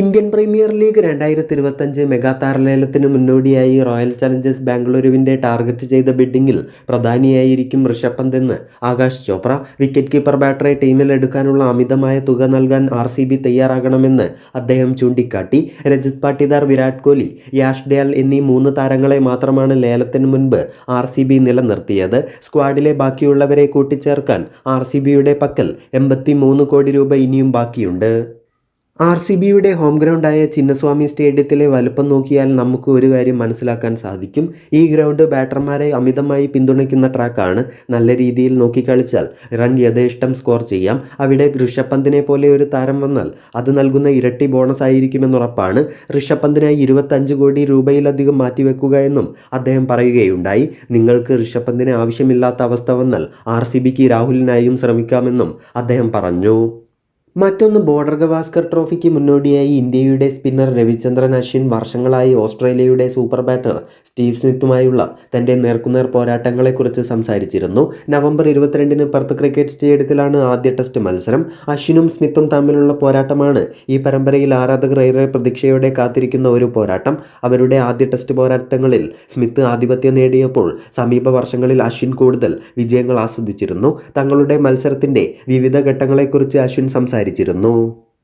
Indian premier league രണ്ടായിരത്തി ഇരുപത്തഞ്ച് mega താരലേലത്തിന് മുന്നോടിയായി റോയൽ ചലഞ്ചേഴ്സ് ബാംഗ്ലൂരുവിന്റെ ടാർഗറ്റ് ചെയ്ത ബിഡിങ്ങിൽ പ്രധാനിയായിരിക്കും ഋഷഭ് പന്ത് എന്ന് ആകാശ് ചോപ്ര. വിക്കറ്റ് കീപ്പർ ബാറ്ററെ ടീമിൽ എടുക്കാനുള്ള അമിതമായ തുക നൽകാൻ ആർ സി ബി തയ്യാറാകണമെന്ന് അദ്ദേഹം ചൂണ്ടിക്കാട്ടി. രജത് പാട്ടിദാർ വിരാട് കോഹ്ലി യാഷ് ഡയാൽ എന്നീ മൂന്ന് താരങ്ങളെ മാത്രമാണ് ലേലത്തിന് മുൻപ് ആർ സി ബി നിലനിർത്തിയത്. സ്ക്വാഡിലെ ബാക്കിയുള്ളവരെ കൂട്ടിച്ചേർക്കാൻ ആർ സി ബിയുടെ പക്കൽ എൺപത്തി കോടി രൂപ ഇനിയും ബാക്കിയുണ്ട്. ആർ സി ബിയുടെ ഹോം ഗ്രൗണ്ടായ ചിന്നസ്വാമി സ്റ്റേഡിയത്തിലെ വലുപ്പം നോക്കിയാൽ നമുക്ക് ഒരു കാര്യം മനസ്സിലാക്കാൻ സാധിക്കും. ഈ ഗ്രൗണ്ട് ബാറ്റർമാരെ അമിതമായി പിന്തുണയ്ക്കുന്ന ട്രാക്കാണ്. നല്ല രീതിയിൽ നോക്കിക്കളിച്ചാൽ റൺ യഥേഷ്ടം സ്കോർ ചെയ്യാം. അവിടെ ഋഷഭ് പന്തിനെ പോലെ ഒരു താരം വന്നാൽ അത് നൽകുന്ന ഇരട്ടി ബോണസ് ആയിരിക്കുമെന്നുറപ്പാണ് ഋഷഭ് പന്തിനായി ഇരുപത്തഞ്ച് കോടി രൂപയിലധികം മാറ്റിവെക്കുക എന്നും അദ്ദേഹം പറയുകയുണ്ടായി. നിങ്ങൾക്ക് ഋഷഭ് ആവശ്യമില്ലാത്ത അവസ്ഥ വന്നാൽ ആർ സി ബിക്ക് രാഹുലിനായും ശ്രമിക്കാമെന്നും അദ്ദേഹം പറഞ്ഞു. മറ്റൊന്ന് ബോർഡർ ഗവാസ്കർ ട്രോഫിക്ക് മുന്നോടിയായി ഇന്ത്യയുടെ സ്പിന്നർ രവിചന്ദ്രൻ അശ്വിൻ വർഷങ്ങളായി ഓസ്ട്രേലിയയുടെ സൂപ്പർ ബാറ്റർ സ്റ്റീവ് സ്മിത്തുമായുള്ള തന്റെ നേർക്കുനേർ പോരാട്ടങ്ങളെക്കുറിച്ച് സംസാരിച്ചിരുന്നു. നവംബർ ഇരുപത്തിരണ്ടിന് പെർത്ത് ക്രിക്കറ്റ് സ്റ്റേഡിയത്തിലാണ് ആദ്യ ടെസ്റ്റ് മത്സരം. അശ്വിനും സ്മിത്തും തമ്മിലുള്ള പോരാട്ടമാണ് ഈ പരമ്പരയിൽ ആരാധകർ ഏറെ പ്രതീക്ഷയോടെ കാത്തിരിക്കുന്ന ഒരു പോരാട്ടം. അവരുടെ ആദ്യ ടെസ്റ്റ് പോരാട്ടങ്ങളിൽ സ്മിത്ത് ആധിപത്യം നേടിയപ്പോൾ സമീപ വർഷങ്ങളിൽ അശ്വിൻ കൂടുതൽ വിജയങ്ങൾ ആസ്വദിച്ചിരുന്നു. തങ്ങളുടെ മത്സരത്തിന്റെ വിവിധ ഘട്ടങ്ങളെക്കുറിച്ച് അശ്വിൻ സംസാരിച്ചിരുന്നു.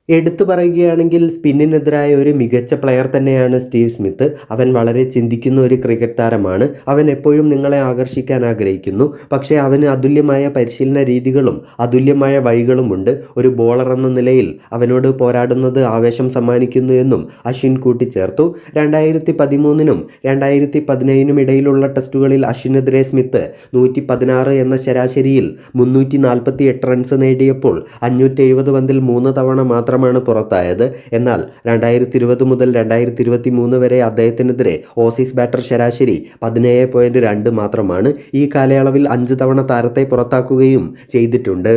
എടുത്തു പറയുകയാണെങ്കിൽ സ്പിന്നിനെതിരായ ഒരു മികച്ച പ്ലെയർ തന്നെയാണ് സ്റ്റീവ് സ്മിത്ത്. അവൻ വളരെ ചിന്തിക്കുന്ന ഒരു ക്രിക്കറ്റ് താരമാണ്. അവൻ എപ്പോഴും നിങ്ങളെ ആകർഷിക്കാൻ ആഗ്രഹിക്കുന്നു. പക്ഷേ അവന് അതുല്യമായ പരിശീലന രീതികളും അതുല്യമായ വഴികളുമുണ്ട് ഒരു ബോളർ എന്ന നിലയിൽ അവനോട് പോരാടുന്നത് ആവേശം സമ്മാനിക്കുന്നു എന്നും അശ്വിൻ കൂട്ടിച്ചേർത്തു. രണ്ടായിരത്തി പതിമൂന്നിനും രണ്ടായിരത്തി പതിനേഴിനും ഇടയിലുള്ള ടെസ്റ്റുകളിൽ അശ്വിനെതിരെ സ്മിത്ത് നൂറ്റി പതിനാറ് എന്ന ശരാശരിയിൽ മുന്നൂറ്റി നാൽപ്പത്തി എട്ട് റൺസ് നേടിയപ്പോൾ അഞ്ഞൂറ്റി എഴുപത് പന്തിൽ മൂന്ന് തവണ മാത്രമാണ് പുറത്തായത്. എന്നാൽ രണ്ടായിരത്തി ഇരുപത് മുതൽ രണ്ടായിരത്തി ഇരുപത്തി മൂന്ന് വരെ അദ്ദേഹത്തിനെതിരെ ഓസീസ് ബാറ്റർ ശരാശരി പതിനേഴ് പോയിന്റ് രണ്ട് മാത്രമാണ് ഈ കാലയളവിൽ അഞ്ച് തവണ താരത്തെ പുറത്താക്കുകയും ചെയ്തിട്ടുണ്ട്.